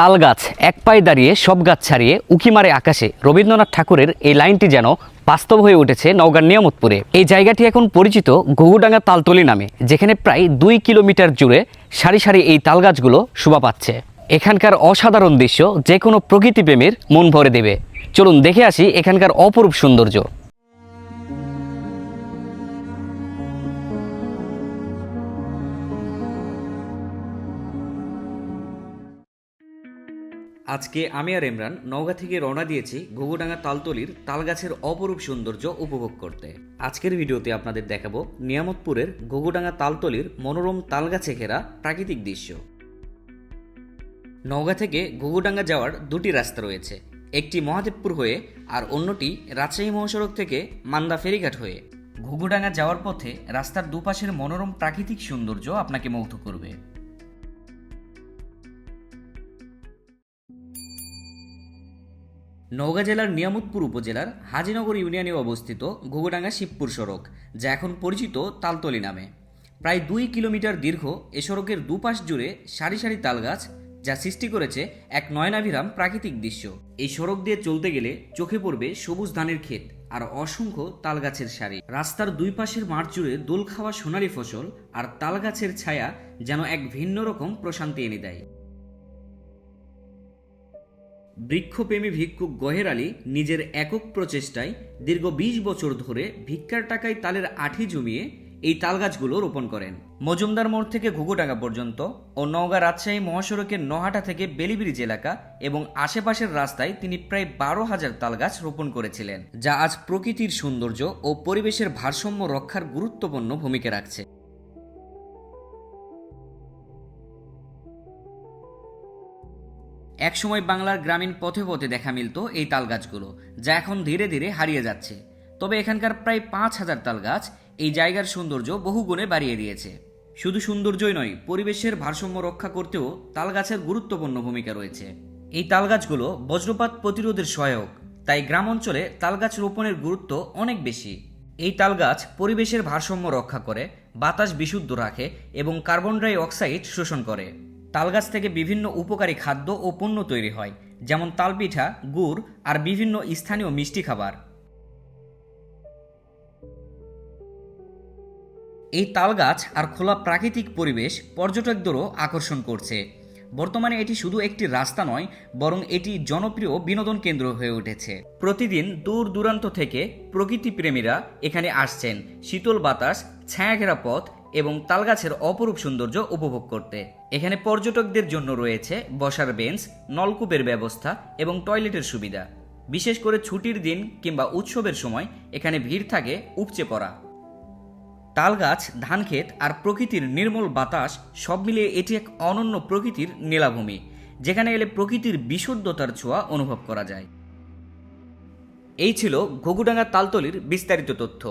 তাল গাছ এক পায়ে দাঁড়িয়ে, সব গাছ ছাড়িয়ে উকি মারে আকাশে। রবীন্দ্রনাথ ঠাকুরের এই লাইনটি যেন বাস্তব হয়ে উঠেছে নওগাঁর নিয়ামতপুরে। এই জায়গাটি এখন পরিচিত ঘুঘুডাঙ্গা তালতলি নামে, যেখানে প্রায় দুই কিলোমিটার জুড়ে সারি সারি এই তাল গাছগুলো শোভা পাচ্ছে। এখানকার অসাধারণ দৃশ্য যে কোনো প্রকৃতিপ্রেমীর মন ভরে দেবে। চলুন দেখে আসি এখানকার অপরূপ সৌন্দর্য। আজকে আমি আর ইমরান নওগাঁ থেকে রওনা দিয়েছি ঘুঘুডাঙ্গা তালতলির তালগাছের অপরূপ সৌন্দর্য উপভোগ করতে। আজকের ভিডিওতে আপনাদের দেখাবো নিয়ামতপুরের ঘুঘুডাঙ্গা তালতলির মনোরম তালগাছে ঘেরা প্রাকৃতিক দৃশ্য। নওগাঁ থেকে ঘুঘুডাঙ্গা যাওয়ার দুটি রাস্তা রয়েছে, একটি মহাদেবপুর হয়ে আর অন্যটি রাজশাহী মহাসড়ক থেকে মান্দা ফেরিঘাট হয়ে। ঘুঘুডাঙ্গা যাওয়ার পথে রাস্তার দুপাশের মনোরম প্রাকৃতিক সৌন্দর্য আপনাকে মুগ্ধ করবে। নওগাঁ জেলার নিয়ামতপুর উপজেলার হাজিনগর ইউনিয়নে অবস্থিত ঘুঘুডাঙ্গা শিবপুর সড়ক, যা এখন পরিচিত তালতলি নামে। প্রায় দুই কিলোমিটার দীর্ঘ এ সড়কের দুপাশ জুড়ে সারি সারি তালগাছ, যা সৃষ্টি করেছে এক নয়নাভিরাম প্রাকৃতিক দৃশ্য। এই সড়ক দিয়ে চলতে গেলে চোখে পড়বে সবুজ ধানের ক্ষেত আর অসংখ্য তালগাছের সারি। রাস্তার দুই পাশের মাঠ জুড়ে দোল খাওয়া সোনালি ফসল আর তালগাছের ছায়া যেন এক ভিন্ন রকম প্রশান্তি এনে দেয়। বৃক্ষপ্রেমী ভিক্ষুক গহের আলী নিজের একক প্রচেষ্টায় দীর্ঘ বিশ বছর ধরে ভিক্ষার টাকায় তালের আঠি জমিয়ে এই তালগাছগুলো রোপণ করেন। মজুমদার মোড় থেকে ঘুঘুডাঙ্গা পর্যন্ত ও নওগাঁ রাজশাহী মহাসড়কের নহাটা থেকে বেলিব্রিজ এলাকা এবং আশেপাশের রাস্তায় তিনি প্রায় বারো হাজার তালগাছ রোপণ করেছিলেন, যা আজ প্রকৃতির সৌন্দর্য ও পরিবেশের ভারসাম্য রক্ষার গুরুত্বপূর্ণ ভূমিকা রাখছে। একসময় বাংলার গ্রামীণ পথে পথে দেখা মিলত এই তালগাছগুলো, যা এখন ধীরে ধীরে হারিয়ে যাচ্ছে। তবে এখানকার প্রায় পাঁচ হাজার তালগাছ এই জায়গার সৌন্দর্য বহুগুণে বাড়িয়ে দিয়েছে। শুধু সৌন্দর্যই নয়, পরিবেশের ভারসাম্য রক্ষা করতেও তালগাছের গুরুত্বপূর্ণ ভূমিকা রয়েছে। এই তালগাছগুলো বজ্রপাত প্রতিরোধের সহায়ক, তাই গ্রাম অঞ্চলে তালগাছ রোপণের গুরুত্ব অনেক বেশি। এই তালগাছ পরিবেশের ভারসাম্য রক্ষা করে, বাতাস বিশুদ্ধ রাখে এবং কার্বন ডাই অক্সাইড শোষণ করে। তালগাছ থেকে বিভিন্ন উপকারী খাদ্য ও পণ্য তৈরি হয়, যেমন তালপিঠা, গুড় আর বিভিন্ন স্থানীয় মিষ্টি খাবার। এই তালগাছ আর খোলা প্রাকৃতিক পরিবেশ পর্যটকদেরও আকর্ষণ করছে। বর্তমানে এটি শুধু একটি রাস্তা নয়, বরং এটি জনপ্রিয় বিনোদন কেন্দ্র হয়ে উঠেছে। প্রতিদিন দূর দূরান্ত থেকে প্রকৃতিপ্রেমীরা এখানে আসছেন। শীতল বাতাস, ছায়াঘেরা পথ এবং তালগাছের অপরূপ সৌন্দর্য উপভোগ করতে। এখানে পর্যটকদের জন্য রয়েছে বসার বেঞ্চ, নলকূপের ব্যবস্থা এবং টয়লেটের সুবিধা। বিশেষ করে ছুটির দিন কিংবা উৎসবের সময় এখানে ভিড় থাকে উপচে পড়া। তালগাছ, ধানক্ষেত আর প্রকৃতির নির্মল বাতাস সব মিলিয়ে এটি এক অনন্য প্রকৃতির নীলাভূমি, যেখানে এলে প্রকৃতির বিশুদ্ধতার ছোঁয়া অনুভব করা যায়। এই ছিল ঘুঘুডাঙ্গা তালতলির বিস্তারিত তথ্য।